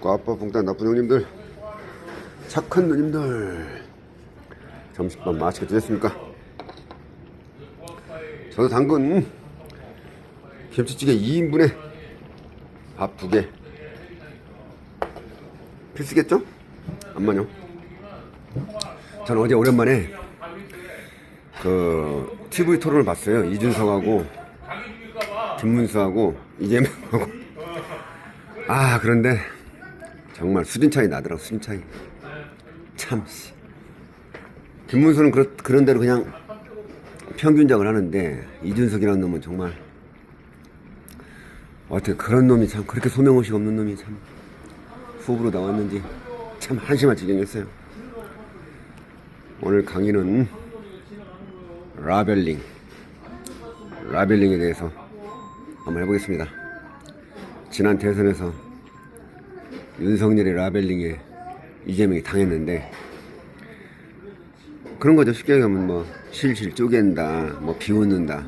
과빠 붕땅 나쁜 형님들 착한 누님들 점심밥 맛있게 드셨습니까? 저도 당근 김치찌개 2인분에 밥 2개 필수겠죠? 안만요 저는 어제 오랜만에 그 TV 토론을 봤어요 이준석하고 김문수하고 이재명하고 아 그런데 정말 수준 차이 나더라고 수준 차이. 참 씨. 김문수는 그런, 그런 대로 그냥 평균작을 하는데 이준석이라는 놈은 정말 어떻게 그런 놈이 참 그렇게 소명의식 없는 놈이 참 후보로 나왔는지 참 한심한 지경이었어요. 오늘 강의는 라벨링 라벨링에 대해서 한번 해보겠습니다. 지난 대선에서 윤석열의 라벨링에 이재명이 당했는데 그런 거죠. 쉽게 얘기하면 뭐 실실 쪼갠다 뭐 비웃는다.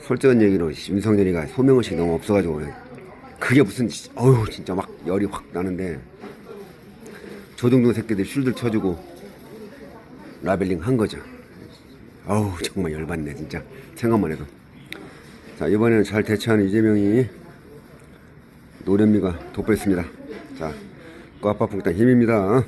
솔직한 얘기로 윤석열이가 소명의식이 너무 없어가지고 그게 무슨 어휴 진짜 막 열이 확 나는데 조등동 새끼들 쉴들 쳐주고 라벨링 한 거죠. 어우 정말 열받네 진짜. 생각만 해도. 자 이번에는 잘 대처하는 이재명이 노련미가 돋보였습니다 자 꽈빠풍땅 힘입니다